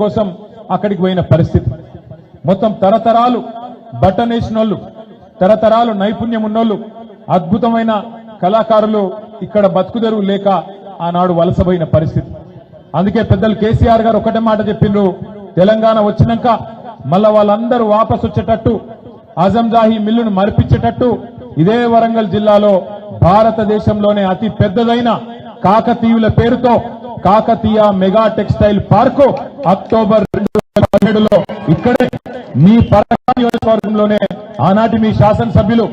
కోసం అక్కడికి పోయిన పరిస్థితి. మొత్తం తరతరాలు బట్టనేసినోళ్ళు తరతరాలు నైపుణ్యం ఉన్నోళ్ళు అద్భుతమైన కళాకారులు ఇక్కడ బతుకుదెరువు లేక ఆనాడు వలసపోయిన పరిస్థితి. అందుకే పెద్దలు కేసీఆర్ గారు ఒకటే మాట చెప్పిండ్రు తెలంగాణ వచ్చినాక మళ్ళా వాళ్ళందరూ వాపసు వచ్చేటట్టు అజంజాహీ మిల్లును మరిపించేటట్టు ఇదే వరంగల్ జిల్లాలో భారతదేశంలోనే అతి పెద్దదైన కాకతీయుల పేరుతో Kakatiya mega textile park October రెండు వేల పదిహేడులో ఇక్కడే మీ పరకాల నియోజకవర్గంలోనే ఆనాటి మీ శాసనసభ్యులు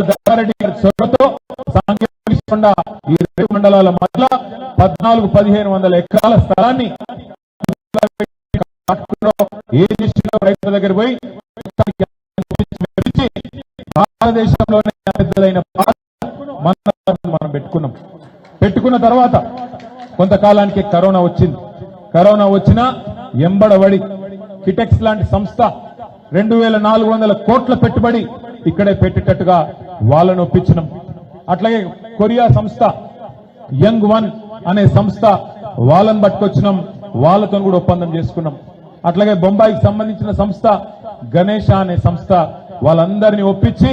దత్తారెడ్డి గారి చొరవతో సాంకేతిక ఈ రెండు మండలాల మధ్య పద్నాలుగు పదిహేను వందల ఎకరాల స్థలాన్ని ఏ దిశలో రైతుల దగ్గర పోయి భారతదేశంలోనే పెద్దదైన మనం పెట్టుకున్నాం. పెట్టుకున్న తర్వాత కొంతకాలానికి కరోనా వచ్చింది. కరోనా వచ్చినా ఎంబడబడి కిటెక్స్ లాంటి సంస్థ రెండు వేల నాలుగు వందల కోట్ల పెట్టుబడి ఇక్కడే పెట్టేటట్టుగా వాళ్ళను ఒప్పించినాం. అట్లాగే కొరియా సంస్థ యంగ్ వన్ అనే సంస్థ వాళ్ళని పట్టుకొచ్చినాం. వాళ్ళతో కూడా ఒప్పందం చేసుకున్నాం. అట్లాగే బొంబాయికి సంబంధించిన సంస్థ గణేష అనే సంస్థ వాళ్ళందరినీ ఒప్పించి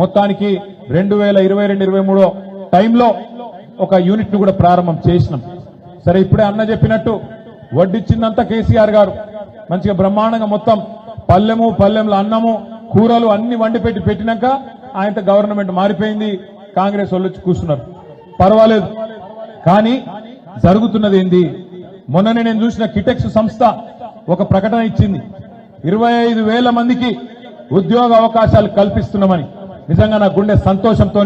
మొత్తానికి రెండు వేల ఇరవై రెండు ఇరవై మూడో టైంలో ఒక యూనిట్ను కూడా ప్రారంభం చేసినాం. సరే ఇప్పుడే అన్న చెప్పినట్టు వడ్డిచ్చిందంతా కేసీఆర్ గారు. మంచిగా బ్రహ్మాండంగా మొత్తం పల్లెము పల్లెంలో అన్నము కూరలు అన్ని వండి పెట్టి పెట్టినాక ఆయనతో గవర్నమెంట్ మారిపోయింది. కాంగ్రెస్ వాళ్ళు కూర్చున్నారు. పర్వాలేదు. కానీ జరుగుతున్నది ఏంది? మొన్ననే నేను చూసిన కిటెక్స్ సంస్థ ఒక ప్రకటన ఇచ్చింది. ఇరవై ఐదు వేల మందికి ఉద్యోగ అవకాశాలు కల్పిస్తున్నామని. నిజంగా నా గుండె సంతోషంతో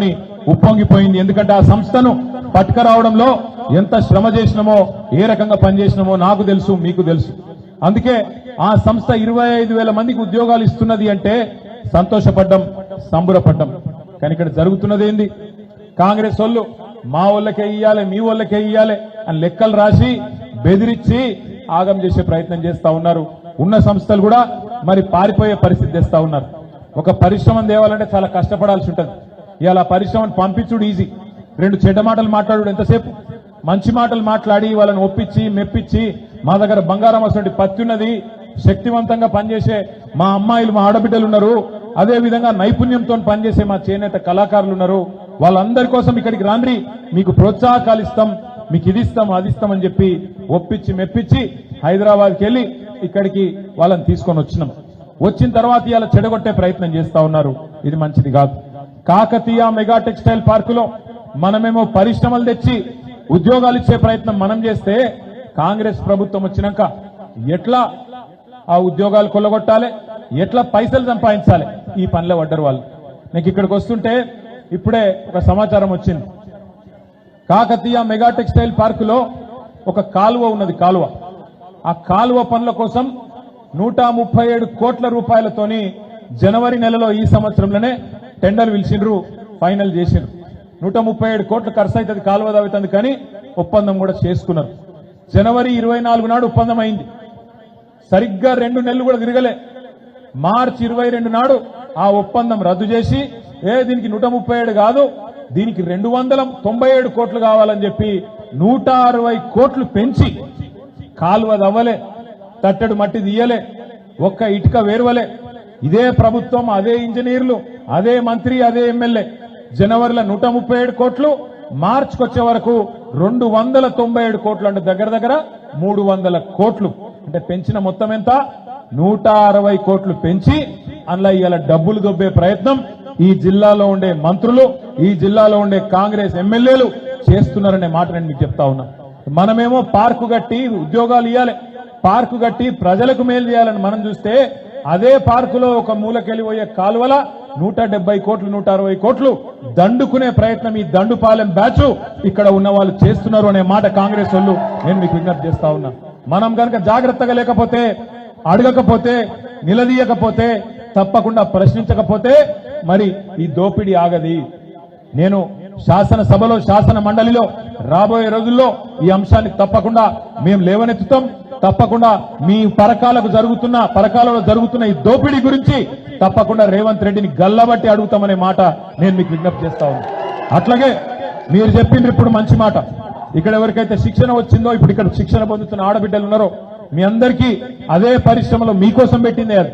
ఉప్పొంగిపోయింది. ఎందుకంటే ఆ సంస్థను పట్టుకరావడంలో ఎంత శ్రమ చేసినామో ఏ రకంగా పనిచేసినామో నాకు తెలుసు మీకు తెలుసు. అందుకే ఆ సంస్థ ఇరవై ఐదు వేల మందికి ఉద్యోగాలు ఇస్తున్నది అంటే సంతోషపడ్డం సంబురపడ్డం. కానీ ఇక్కడ జరుగుతున్నది ఏంది? కాంగ్రెస్ వాళ్ళు మా వాళ్ళకే ఇయ్యాలి మీ వాళ్ళకే ఇయ్యాలి అని లెక్కలు రాసి బెదిరించి ఆగం చేసే ప్రయత్నం చేస్తా ఉన్నారు. ఉన్న సంస్థలు కూడా మరి పారిపోయే పరిస్థితి తెస్తా ఉన్నారు. ఒక పరిశ్రమ తేవాలంటే చాలా కష్టపడాల్సి ఉంటుంది. ఇవాళ పరిశ్రమను పంపించుడు ఈజీ. రెండు చెడ్డ మాటలు మాట్లాడు ఎంతసేపు? మంచి మాటలు మాట్లాడి వాళ్ళని ఒప్పించి మెప్పించి మా దగ్గర బంగారం అసలు పత్తి ఉన్నది శక్తివంతంగా పనిచేసే మా అమ్మాయిలు మా ఆడబిడ్డలు ఉన్నారు. అదే విధంగా నైపుణ్యంతో పనిచేసే మా చేనేత కళాకారులు ఉన్నారు. వాళ్ళందరి కోసం ఇక్కడికి రాండ్రి మీకు ప్రోత్సాహకాలు ఇస్తాం. మీకు ఇది ఇస్తాం అది ఇస్తాం అని చెప్పి ఒప్పించి మెప్పించి హైదరాబాద్కి వెళ్ళి ఇక్కడికి వాళ్ళని తీసుకొని వచ్చినాం. వచ్చిన తర్వాత ఇలా చెడగొట్టే ప్రయత్నం చేస్తా ఉన్నారు. ఇది మంచిది కాదు. కాకతీయ మెగా టెక్స్టైల్ పార్కులో మనమేమో పరిశ్రమలు తెచ్చి ఉద్యోగాలు ఇచ్చే ప్రయత్నం మనం చేస్తే కాంగ్రెస్ ప్రభుత్వం వచ్చినాక ఎట్లా ఆ ఉద్యోగాలు కొల్లగొట్టాలి? ఎట్లా పైసలు సంపాదించాలి? ఈ పనిలో పడ్డరు వాళ్ళు. నీకు ఇక్కడికి వస్తుంటే ఇప్పుడే ఒక సమాచారం వచ్చింది. కాకతీయ మెగా టెక్స్టైల్ పార్కులో ఒక కాలువ ఉన్నది కాలువ. ఆ కాలువ పనుల కోసం నూట ముప్పై ఏడు కోట్ల రూపాయలతోని జనవరి నెలలో ఈ సంవత్సరంలోనే టెండర్ పిలిచిండ్రు ఫైనల్ చేసిండ్రు. నూట ముప్పై ఏడు కోట్లు ఖర్చు అవుతుంది కాలువ తవ్వుతుంది కానీ ఒప్పందం కూడా చేసుకున్నారు. జనవరి ఇరవై నాలుగు నాడు ఒప్పందం అయింది సరిగ్గా రెండు నెలలు కూడా తిరగలే. మార్చి ఇరవై రెండు నాడు ఆ ఒప్పందం రద్దు చేసి ఏ దీనికి నూట ముప్పై ఏడు కాదు దీనికి రెండు వందల తొంభై ఏడు కోట్లు కావాలని చెప్పి నూట అరవై కోట్లు పెంచి కాలువ దవ్వలే తట్టడు మట్టి తీయలే ఒక్క ఇటుక వేరువలే. ఇదే ప్రభుత్వం అదే ఇంజనీర్లు అదే మంత్రి అదే ఎమ్మెల్యే. జనవరిలో నూట ముప్పై ఏడు కోట్లు మార్చికి వచ్చే వరకు రెండు వందల తొంభై ఏడు కోట్లు అంటే దగ్గర దగ్గర మూడు వందల కోట్లు. అంటే పెంచిన మొత్తం ఎంత? నూట అరవై కోట్లు పెంచి అందులో ఇవాళ డబ్బులు దొబ్బే ప్రయత్నం ఈ జిల్లాలో ఉండే మంత్రులు ఈ జిల్లాలో ఉండే కాంగ్రెస్ ఎమ్మెల్యేలు చేస్తున్నారనే మాట నేను మీకు చెప్తా ఉన్నా. మనమేమో పార్కు కట్టి ఉద్యోగాలు ఇవ్వాలి పార్కు కట్టి ప్రజలకు మేలు చేయాలని మనం చూస్తే అదే పార్కులో ఒక మూలకెళ్ళిపోయే కాలువల నూట డెబ్బై కోట్లు నూట అరవై కోట్లు దండుకునే ప్రయత్నం ఈ దండుపాలెం బ్యాచ్ ఇక్కడ ఉన్న వాళ్ళు చేస్తున్నారు అనే మాట కాంగ్రెస్ వాళ్ళు. నేను మీకు విజ్ఞప్తి చేస్తా ఉన్నా. మనం కనుక జాగ్రత్తగా లేకపోతే అడగకపోతే నిలదీయకపోతే తప్పకుండా ప్రశ్నించకపోతే మరి ఈ దోపిడీ ఆగది. నేను శాసనసభలో శాసన మండలిలో రాబోయే రోజుల్లో ఈ అంశాన్ని తప్పకుండా మేము లేవనెత్తుతాం. తప్పకుండా మీ పరకాలకు జరుగుతున్న పరకాలలో జరుగుతున్న ఈ దోపిడీ గురించి తప్పకుండా రేవంత్ రెడ్డిని గల్లబట్టి అడుగుతామనే మాట నేను మీకు విజ్ఞప్తి చేస్తా అట్లాగే మీరు చెప్పిండ్రు ఇప్పుడు మంచి మాట. ఇక్కడ ఎవరికైతే శిక్షణ వచ్చిందో ఇప్పుడు ఇక్కడ శిక్షణ పొందుతున్న ఆడబిడ్డలు ఉన్నారో మీ అందరికీ అదే పరిశ్రమలో మీకోసం పెట్టింది అది.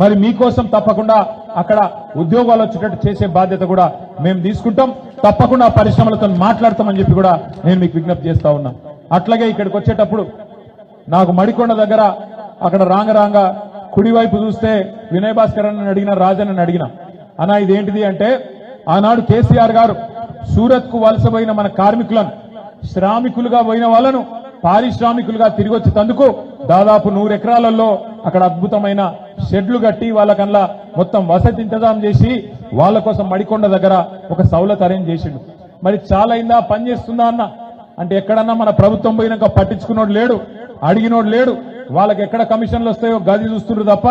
మరి మీకోసం తప్పకుండా అక్కడ ఉద్యోగాలు వచ్చేటట్టు చేసే బాధ్యత కూడా మేము తీసుకుంటాం. తప్పకుండా ఆ పరిశ్రమలతో మాట్లాడతామని చెప్పి కూడా నేను మీకు విజ్ఞప్తి చేస్తా ఉన్నా. అట్లాగే ఇక్కడికి వచ్చేటప్పుడు నాకు మడికొండ దగ్గర అక్కడ రాంగ రాంగ కుడివైపు చూస్తే వినయ్ భాస్కర్ అని అడిగిన రాజన్ అని అడిగిన. అన్నా ఇదేంటిది అంటే ఆనాడు కేసీఆర్ గారు సూరత్కు వలసపోయిన మన కార్మికులను శ్రామికులుగా పోయిన వాళ్ళను పారిశ్రామికులుగా తిరిగి వచ్చేందుకు దాదాపు నూరు ఎకరాలలో అక్కడ అద్భుతమైన షెడ్లు కట్టి వాళ్ళకల్లా మొత్తం వసతి ఇంతజాం చేసి వాళ్ళ కోసం మడికొండ దగ్గర ఒక సౌలత్ అరేంజ్ చేసిండు. మరి చాలా అయిందా? పని చేస్తుందా అన్న? అంటే ఎక్కడన్నా మన ప్రభుత్వం పోయినాక పట్టించుకున్నోడు లేడు. అడిగినోడు లేడు. వాళ్ళకి ఎక్కడ కమిషన్లు వస్తాయో గది చూస్తున్నారు తప్ప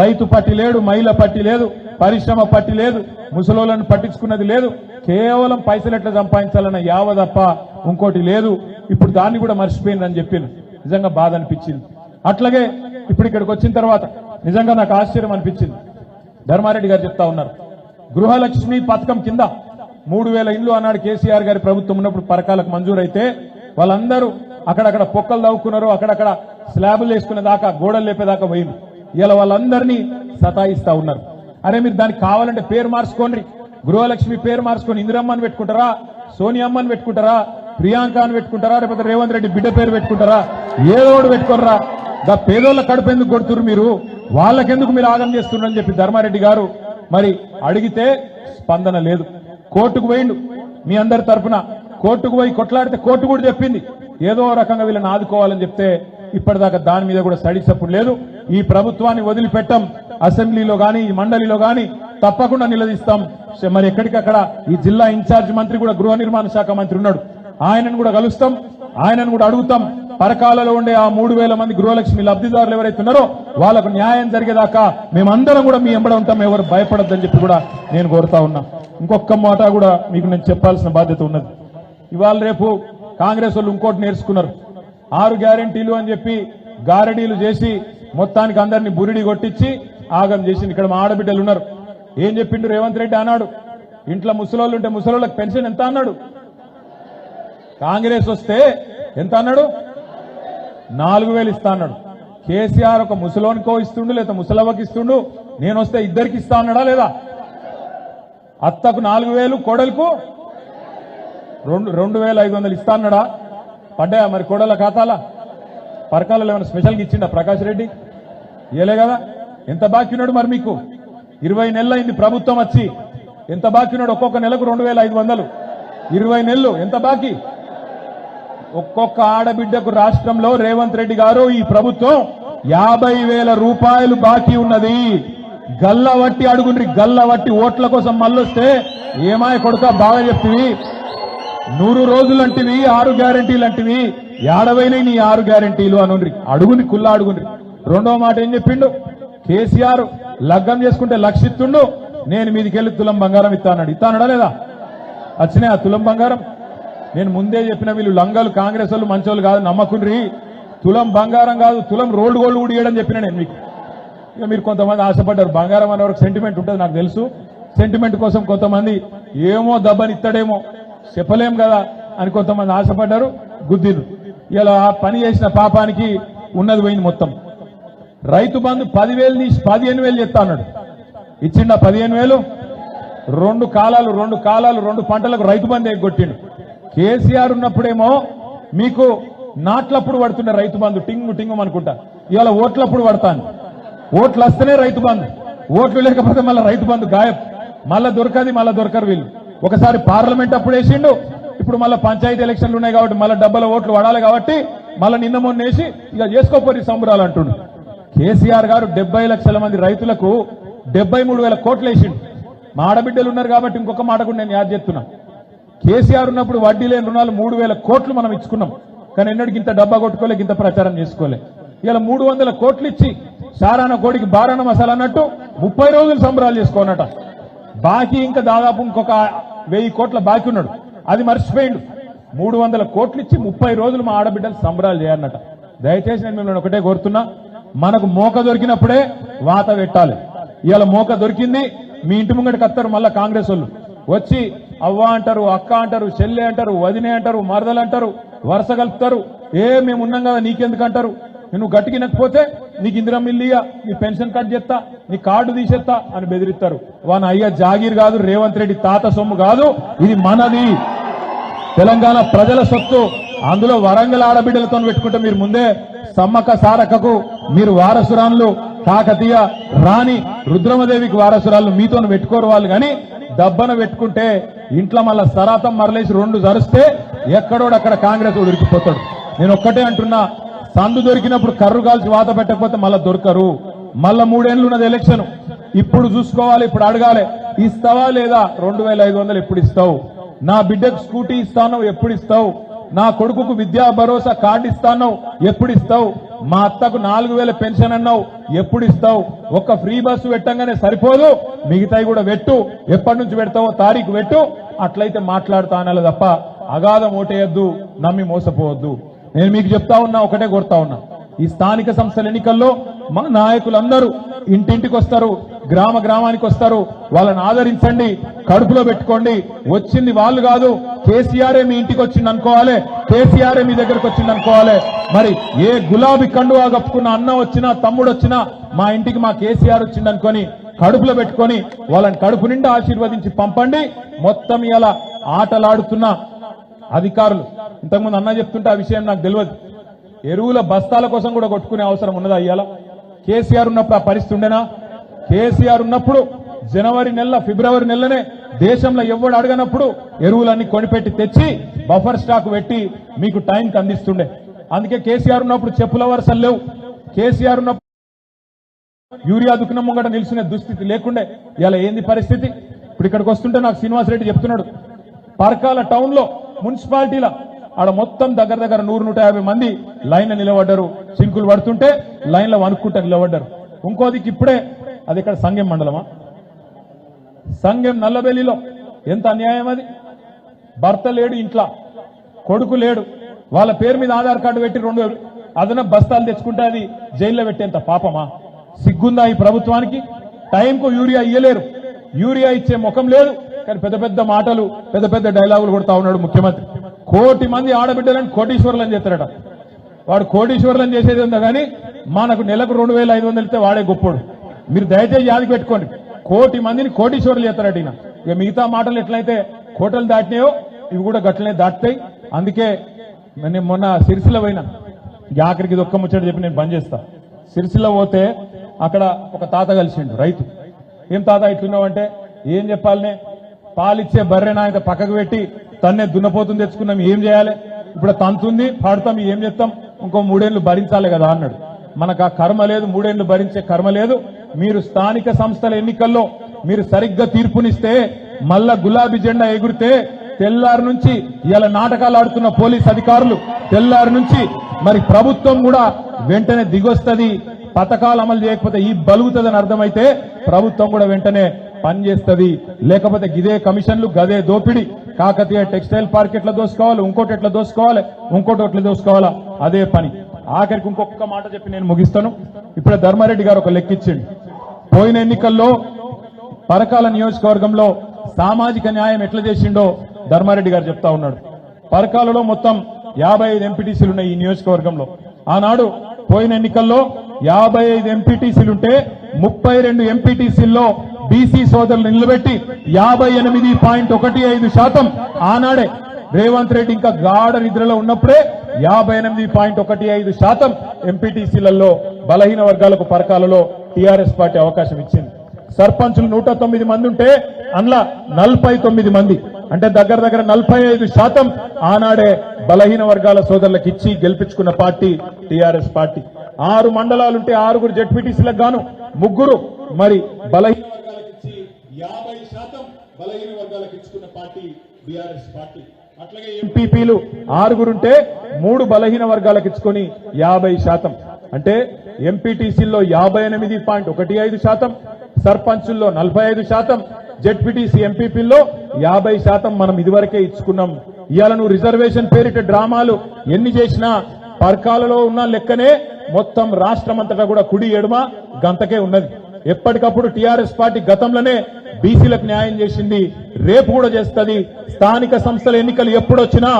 రైతు పట్టి లేడు మహిళ పట్టి లేదు పరిశ్రమ పట్టి లేదు ముసలోళ్ళని పట్టించుకున్నది లేదు. కేవలం పైసలు ఎట్లా సంపాదించాలన్న యావ తప్ప ఇంకోటి లేదు. ఇప్పుడు దాన్ని కూడా మర్చిపోయిందని చెప్పింది నిజంగా బాధ అనిపించింది. అట్లాగే ఇప్పుడు ఇక్కడికి వచ్చిన తర్వాత నిజంగా నాకు ఆశ్చర్యం అనిపించింది. ధర్మారెడ్డి గారు చెప్తా ఉన్నారు. గృహలక్ష్మి పథకం కింద మూడు వేల ఇండ్లు అన్నాడు కేసీఆర్ గారి ప్రభుత్వం ఉన్నప్పుడు పరకాలకు మంజూరైతే వాళ్ళందరూ అక్కడక్కడ పొక్కలు తవ్వుకున్నారు అక్కడక్కడ స్లాబులు వేసుకునే దాకా గోడలు లేపేదాకా పోయింది. ఇలా వాళ్ళందరినీ సతాయిస్తా ఉన్నారు. అరే మీరు దానికి కావాలంటే పేరు మార్చుకోండి. గృహలక్ష్మి పేరు మార్చుకొని ఇందిరమ్మని పెట్టుకుంటారా? సోనియమ్మని పెట్టుకుంటారా? ప్రియాంక అని పెట్టుకుంటారా? లేకపోతే రేవంత్ రెడ్డి బిడ్డ పేరు పెట్టుకుంటారా? ఏదోడు పెట్టుకోర్రా. దా పేదోళ్ళ కడుపు ఎందుకు కొడుతురు మీరు? వాళ్ళకెందుకు మీరు ఆగం చేస్తున్నారని చెప్పి ధర్మారెడ్డి గారు మరి అడిగితే స్పందన లేదు. కోర్టుకు పోయిండు మీ అందరి తరపున. కోర్టుకు పోయి కొట్లాడితే కోర్టు కూడా చెప్పింది. ఏదో రకంగా వీళ్ళని ఆదుకోవాలని చెప్తే ఇప్పటిదాకా దాని మీద కూడా స్టడీ లేదు. ఈ ప్రభుత్వాన్ని వదిలిపెట్టం. అసెంబ్లీలో గాని ఈ మండలిలో గాని తప్పకుండా నిలదీస్తాం. మరి ఎక్కడికక్కడ ఈ జిల్లా ఇన్ఛార్జ్ మంత్రి కూడా గృహ నిర్మాణ శాఖ మంత్రి ఉన్నాడు. ఆయనను కూడా కలుస్తాం. ఆయనను కూడా అడుగుతాం. పరకాలలో ఉండే ఆ మూడు వేల మంది గృహలక్ష్మి లబ్ధిదారులు ఎవరైతే ఉన్నారో వాళ్ళకు న్యాయం జరిగేదాకా మేమందరం కూడా మీ ఎంబడ ఉంటాం. ఎవరు భయపడద్దని చెప్పి కూడా నేను కోరుతా ఉన్నా. ఇంకొక మాట కూడా మీకు నేను చెప్పాల్సిన బాధ్యత ఉన్నది. ఇవాళ రేపు కాంగ్రెస్ వాళ్ళు ఇంకోటి నేర్చుకున్నారు. ఆరు గ్యారెంటీలు అని చెప్పి గారడీలు చేసి మొత్తానికి అందరినీ బురిడి కొట్టించి ఆగం చేసింది. ఇక్కడ మా ఆడబిడ్డలు ఉన్నారు. ఏం చెప్పిండు రేవంత్ రెడ్డి అన్నాడు? ఇంట్లో ముసలోళ్ళు ఉంటే ముసలోళ్ళకి పెన్షన్ ఎంత అన్నాడు? కాంగ్రెస్ వస్తే ఎంత అన్నాడు? నాలుగు వేలు ఇస్తా అన్నాడు. కేసీఆర్ ఒక ముసలోనికో ఇస్తుండు లేదా ముసలవ్వకి ఇస్తుండు? నేను వస్తే ఇద్దరికి ఇస్తా అన్నాడా లేదా? అత్తకు నాలుగు వేలు కోడలకు రెండు రెండు వేల ఐదు వందలు ఇస్తా పడ్డాయా మరి కోడల ఖాతాలా? పరకాలలో ఏమైనా స్పెషల్గా ఇచ్చిండా ప్రకాష్ రెడ్డి? ఇయలే కదా? ఎంత బాకీ ఉన్నాడు మరి మీకు? ఇరవై నెలలు అయింది ప్రభుత్వం వచ్చి. ఎంత బాకీ ఉన్నాడు? ఒక్కొక్క నెలకు రెండు వేల ఐదు వందలు. ఇరవై నెలలు ఎంత బాకీ? ఒక్కొక్క ఆడబిడ్డకు రాష్ట్రంలో రేవంత్ రెడ్డి గారు ఈ ప్రభుత్వం యాభై వేల రూపాయలు బాకీ ఉన్నది. గల్ల వట్టి అడుగుండ్రి గల్ల వట్టి ఓట్ల కోసం మళ్ళొస్తే ఏమాయ కొడుక బాగా చెప్తివి నూరు రోజులు అంటివి ఆరు గ్యారంటీలు అంటివి ఏడవైనాయి నీ ఆరు గ్యారంటీలు అనుండ్రి. అడుగుని కుల్లా అడుగుండ్రి రెండో మాట ఏం చెప్పిండు? కేసీఆర్ లగ్గం చేసుకుంటే లక్షిత్తుండు నేను మీదికెళ్ళి తులం బంగారం ఇస్తానన్నాడు. ఇస్తానడా లేదా? వచ్చినాయి ఆ తులం బంగారం. నేను ముందే చెప్పిన వీళ్ళు లంగలు కాంగ్రెస్ వాళ్ళు మంచోళ్ళు కాదు నమ్మకుండ్రి. తులం బంగారం కాదు తులం రోడ్డు గోల్డ్ కూడా ఇవ్వడం చెప్పిన నేను మీకు. ఇక మీరు కొంతమంది ఆశపడ్డారు. బంగారం అనే వరకు సెంటిమెంట్ ఉంటుంది నాకు తెలుసు. సెంటిమెంట్ కోసం కొంతమంది ఏమో దెబ్బని ఇస్తాడేమో చెప్పలేం కదా అని కొంతమంది ఆశపడ్డారు గుద్దిరు. ఇలా ఆ పని చేసిన పాపానికి ఉన్నది పోయింది మొత్తం. రైతు బంధు పదివేలు తీసి పదిహేను వేలు చెప్తా అన్నాడు. ఇచ్చిండా పదిహేను వేలు? రెండు కాలాలు రెండు కాలాలు రెండు పంటలకు రైతు బంధు ఎగ్గొట్టిండు కేసీఆర్ ఉన్నప్పుడేమో మీకు నాట్లప్పుడు పడుతుండే రైతు బంధు టింగు టింగు అనుకుంటా. ఇవాళ ఓట్లప్పుడు పడతాను ఓట్లు వస్తేనే రైతు బంధు. ఓట్లు లేకపోతే మళ్ళీ రైతు బంధు గాయం మళ్ళా దొరకది మళ్ళా దొరకరు వీళ్ళు. ఒకసారి పార్లమెంట్ అప్పుడు వేసిండు. ఇప్పుడు మళ్ళీ పంచాయతీ ఎలక్షన్లు ఉన్నాయి కాబట్టి మళ్ళీ డబ్బల ఓట్లు పడాలి కాబట్టి మళ్ళీ నిన్న మొన్న వేసి ఇక చేసుకోపోయి సంబరాలు అంటుండు. కేసీఆర్ గారు డెబ్బై లక్షల మంది రైతులకు డెబ్బై మూడు వేల కోట్లు వేసిండు. మా ఆడబిడ్డలు ఉన్నారు కాబట్టి ఇంకొక మాట కూడా నేను యాద్ చేస్తున్నా. కేసీఆర్ ఉన్నప్పుడు వడ్డీ లేని రుణాలు మూడు వేల కోట్లు మనం ఇచ్చుకున్నాం. కానీ ఎన్నడికి ఇంత డబ్బా కొట్టుకోలే ఇంత ప్రచారం చేసుకోలే. ఇలా మూడు వందల కోట్లు ఇచ్చి సారాన కోడికి బారాన మసాలా అన్నట్టు ముప్పై రోజులు సంబరాలు చేసుకోనట. బాకీ ఇంకా దాదాపు ఇంకొక వెయ్యి కోట్ల బాకీ ఉన్నాడు. అది మర్చిపోయిండు. మూడు వందల కోట్లు ఇచ్చి ముప్పై రోజులు మా ఆడబిడ్డలు సంబరాలు చేయాలన్నట. దయచేసి నేను మిమ్మల్ని ఒకటే కోరుతున్నా మనకు మోక దొరికినప్పుడే వాత పెట్టాలి ఇవాళ మోక దొరికింది మీ ఇంటి ముంగడికి వస్తారు మళ్ళా కాంగ్రెస్ వాళ్ళు. వచ్చి అవ్వ అంటారు అక్క అంటారు చెల్లె అంటారు వదినే అంటారు మరదలు అంటారు వరుస కలుపుతారు. ఏ మేము ఉన్నాం కదా నీకెందుకు అంటారు? నువ్వు గట్టికినకపోతే నీకు ఇందిరా మిల్లియా నీ పెన్షన్ కట్ చేస్తా నీ కార్డు తీసేస్తా అని బెదిరిస్తారు. వాని అయ్యా జాగీర్ కాదు రేవంత్ రెడ్డి తాత సొమ్ము కాదు ఇది మనది. తెలంగాణ ప్రజల సొత్తు. అందులో వరంగల్ ఆడబిడ్డలతో పెట్టుకుంటే మీరు ముందే సమ్మక్క సారక్కకు మీరు వారసురాన్లు కాకతీయ రాణి రుద్రమదేవికి వారసురాలు మీతో పెట్టుకోరు వాళ్ళు కానీ దబ్బన పెట్టుకుంటే ఇంట్లో మళ్ళా సరాతం మరలేసి రెండు జరుస్తే ఎక్కడోడక్కడ కాంగ్రెస్ ఉడికిపోతాడు నేను ఒక్కటే అంటున్నా సందు దొరికినప్పుడు కర్రు కాల్చి వాత పెట్టకపోతే మళ్ళీ దొరకరు. మళ్ళా మూడేళ్ళు ఉన్నది ఎలక్షన్. ఇప్పుడు చూసుకోవాలి ఇప్పుడు అడగాలి. ఇస్తావా లేదా? రెండు వేల ఐదు వందలు ఎప్పుడు ఇస్తావు? నా బిడ్డకు స్కూటీ ఇస్తాను ఎప్పుడు ఇస్తావు? నా కొడుకుకు విద్యా భరోసా కార్డు ఇస్తాను ఎప్పుడు ఇస్తావు? మా అత్తకు నాలుగు వేల పెన్షన్ అన్నావు ఎప్పుడు ఇస్తావు? ఒక్క ఫ్రీ బస్సు పెట్టంగానే సరిపోదు. మిగతాయి కూడా పెట్టు. ఎప్పటి నుంచి పెడతావో తారీఖు పెట్టు. అట్లయితే మాట్లాడుతానಲ್ಲ తప్ప అగాధం ఓటేయద్దు నమ్మి మోసపోవద్దు. నేను మీకు చెప్తా ఉన్నా ఒకటే కొడతా ఉన్నా. ఈ స్థానిక సంస్థల ఎన్నికల్లో మా నాయకులందరూ ఇంటింటికి వస్తారు గ్రామ గ్రామానికి వస్తారు. వాళ్ళని ఆదరించండి కడుపులో పెట్టుకోండి. వచ్చింది వాళ్ళు కాదు కేసీఆరే మీ ఇంటికి వచ్చింది అనుకోవాలి కేసీఆరే మీ దగ్గరకు వచ్చింది అనుకోవాలి. మరి ఏ గులాబీ కండువా కప్పుకున్న అన్న వచ్చినా తమ్ముడు వచ్చినా మా ఇంటికి మా కేసీఆర్ వచ్చింది అనుకొని కడుపులో పెట్టుకొని వాళ్ళని కడుపు నిండా ఆశీర్వదించి పంపండి. మొత్తం ఇలా ఆటలాడుతున్న అధికారులు. ఇంతకుముందు అన్న చెప్తుంటే ఆ విషయం నాకు తెలియదు. ఎరువుల బస్తాల కోసం కూడా కొట్టుకునే అవసరం ఉన్నదా ఇవాళ కేసీఆర్ ఉన్నప్పుడు ఆ పరిస్థితి ఉండేనా? కేసీఆర్ ఉన్నప్పుడు జనవరి నెల ఫిబ్రవరి నెలనే దేశంలో ఎవడు అడగనప్పుడు ఎరువులన్నీ కొనిపెట్టి తెచ్చి బఫర్ స్టాక్ పెట్టి మీకు టైంకి అందిస్తుండే. అందుకే కేసీఆర్ ఉన్నప్పుడు చెప్పుల వరుసలు లేవు. కేసీఆర్ ఉన్నప్పుడు యూరియా దుకాణం ముంగట నిల్చునే దుస్థితి లేకుండే. ఇలా ఏంది పరిస్థితి? ఇప్పుడు ఇక్కడికి వస్తుంటే నాకు శ్రీనివాస్ రెడ్డి చెప్తున్నాడు. పరకాల టౌన్లో మున్సిపాలిటీల ఆడ మొత్తం దగ్గర దగ్గర నూరు నూట యాభై మంది లైన్ నిలబడ్డారు. చినుకులు పడుతుంటే లైన్లో లో నిలబడ్డారు. ఇంకోదికి ఇప్పుడే అది ఇక్కడ సంఘం మండలమా? సంఘం నల్లబెల్లిలో. ఎంత అన్యాయం అది? భర్త లేడు ఇంట్లో. కొడుకు లేడు. వాళ్ళ పేరు మీద ఆధార్ కార్డు పెట్టి రెండు అదన బస్తాలు తెచ్చుకుంటే అది జైల్లో పెట్టేంత పాపమా? సిగ్గుందా ఈ ప్రభుత్వానికి? టైంకు యూరియా ఇయ్యలేరు. యూరియా ఇచ్చే ముఖం లేదు. కానీ పెద్ద పెద్ద మాటలు పెద్ద పెద్ద డైలాగులు కొడతా ఉన్నాడు ముఖ్యమంత్రి. కోటి మంది ఆడబిడ్డలని కోటీశ్వరులని చేస్తారట. వాడు కోటీశ్వరులని చేసేది ఉందా కానీ మనకు నెలకు రెండు వేల ఐదు వందలు ఇస్తే వాడే గొప్పోడు. మీరు దయచేసి యాది పెట్టుకోండి. కోటి మందిని కోటీశ్వరులు చేస్తారట ఈయన. ఇక మిగతా మాటలు ఎట్లయితే కోటలు దాటినాయో ఇవి కూడా గట్లనే దాటుతాయి. అందుకే నేను మొన్న సిరిసిల పోయినా. ఇక ఆఖరికి ఇది ఒక్క ముచ్చట చెప్పి నేను బంద్ చేస్తా. సిరిసిల పోతే అక్కడ ఒక తాత కలిసిండు రైతు. ఏం తాత ఇట్లున్నావంటే ఏం చెప్పాలనే? పాలిచ్చే బర్రె ఆయన పక్కకు పెట్టి తన్నే దున్నపోతుంది తెచ్చుకున్నాం ఏం చేయాలి? ఇప్పుడు తంతుంది పాడుతాం ఏం చేస్తాం? ఇంకో మూడేళ్ళు భరించాలి కదా అన్నాడు. మనకు ఆ కర్మ లేదు మూడేళ్ళు భరించే కర్మ లేదు. మీరు స్థానిక సంస్థల ఎన్నికల్లో మీరు సరిగ్గా తీర్పునిస్తే మళ్ళా గులాబీ జెండా ఎగురితే తెల్లారి నుంచి ఇలా నాటకాలు ఆడుతున్న పోలీస్ అధికారులు తెల్లారి నుంచి మరి ప్రభుత్వం కూడా వెంటనే దిగొస్తుంది పథకాలు అమలు చేయకపోతే ఈ బలుగుతుందని అర్థమైతే ప్రభుత్వం కూడా వెంటనే పనిచేస్తుంది లేకపోతే గిదే కమిషన్లు గదే దోపిడి. కాకతీయ టెక్స్టైల్ పార్క్ ఎట్లా దోసుకోవాలి? ఇంకోటి ఎట్లా దోసుకోవాలి? ఇంకోటి ఎట్లా దోసుకోవాలా? అదే పని. ఆఖరికి ఇంకొక మాట చెప్పి నేను ముగిస్తాను. ఇప్పుడే ధర్మారెడ్డి గారు ఒక లెక్కిచ్చిండు పోయిన ఎన్నికల్లో పరకాల నియోజకవర్గంలో సామాజిక న్యాయం ఎట్లా చేసిండో ధర్మారెడ్డి గారు చెప్తా ఉన్నాడు. పరకాలలో మొత్తం యాభై ఐదు ఎంపీటీసీలు ఉన్నాయి ఈ నియోజకవర్గంలో. ఆనాడు పోయిన ఎన్నికల్లో యాభై ఐదు ఎంపీటీసీలుంటే ముప్పై రెండు ఎంపీటీసీల్లో బీసీ సోదరులు నిలబెట్టి యాభై ఎనిమిది పాయింట్ ఒకటి ఐదు శాతం ఆనాడే రేవంత్ రెడ్డి ఇంకా గాఢ నిద్రలో ఉన్నప్పుడే యాభై ఎనిమిది పాయింట్ ఒకటి ఐదు శాతం ఎంపీటీసీలలో బలహీన వర్గాలకు పరకాలలో టీఆర్ఎస్ పార్టీ అవకాశం ఇచ్చింది. సర్పంచులు నూట తొమ్మిది మంది ఉంటే అందులో నలభై తొమ్మిది మంది అంటే దగ్గర దగ్గర నలభై ఐదు శాతం ఆనాడే బలహీన వర్గాల సోదరులకు ఇచ్చి గెలిపించుకున్న పార్టీ టిఆర్ఎస్ పార్టీ. ఆరు మండలాలుంటే ఆరుగురు జడ్పీటీసీలకు గాను ముగ్గురు మరి బలహీన యాభై శాతం బలహీన వర్గాలకు ఇచ్చుకున్న పార్టీ బీఆర్ఎస్ పార్టీ. అట్లాగే ఎంపీపీలు ఆరుగురుంటే మూడు బలహీన వర్గాలకు ఇచ్చుకొని యాభై శాతం. అంటే ఎంపీటీసీల్లో యాభై ఎనిమిది పాయింట్ ఒకటి ఐదు శాతం సర్పంచుల్లో నలభై ఐదు శాతం జెడ్పీటీసీ ఎంపీపీల్లో యాభై శాతం మనం ఇదివరకే ఇచ్చుకున్నాం. ఇవాళ నువ్వు రిజర్వేషన్ పేరిట డ్రామాలు ఎన్ని చేసినా పర్కాలలో ఉన్న లెక్కనే మొత్తం రాష్ట్రం అంతటా కూడా కుడి ఎడమ గంతకే ఉన్నది. ఎప్పటికప్పుడు టీఆర్ఎస్ పార్టీ గతంలోనే బీసీలకు న్యాయం చేసింది రేపు కూడా చేస్తుంది. స్థానిక సంస్థల ఎన్నికలు ఎప్పుడొచ్చినా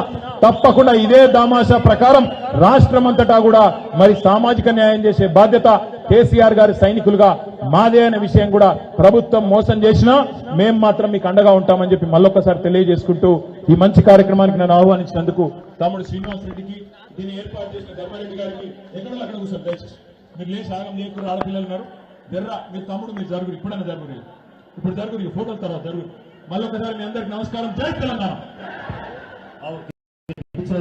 తప్పకుండా ఇదే దామాషా ప్రకారం రాష్ట్రం అంతటా కూడా మరి సామాజిక న్యాయం చేసే బాధ్యత కేసీఆర్ గారి సైనికులుగా మాదే అనే విషయం కూడా ప్రభుత్వం మోసం చేసినా మేం మాత్రం మీకు అండగా ఉంటామని చెప్పి మళ్ళొక్కసారి తెలియజేసుకుంటూ ఈ మంచి కార్యక్రమానికి నన్ను ఆహ్వానించినందుకు తమ్ముడు శ్రీనివాస్ రెడ్డికి దీన్ని ఏర్పాటు చేసిన ధర్మారెడ్డి గారికి ఎక్కడ అక్కడ కూర్చోండి దయచేసి. మీరు లేచి ఆగం లేకుండా ఆడపిల్లలు ఉన్నారు. జర్రా మీ తమ్ముడు మీరు జరుగురు ఇప్పుడైనా జరుగురు. ఇప్పుడు జరుగుతుంది ఈ ఫోటోల తర్వాత మళ్ళీ ఒకసారి మీ అందరికి నమస్కారం. జై తెలంగాణ.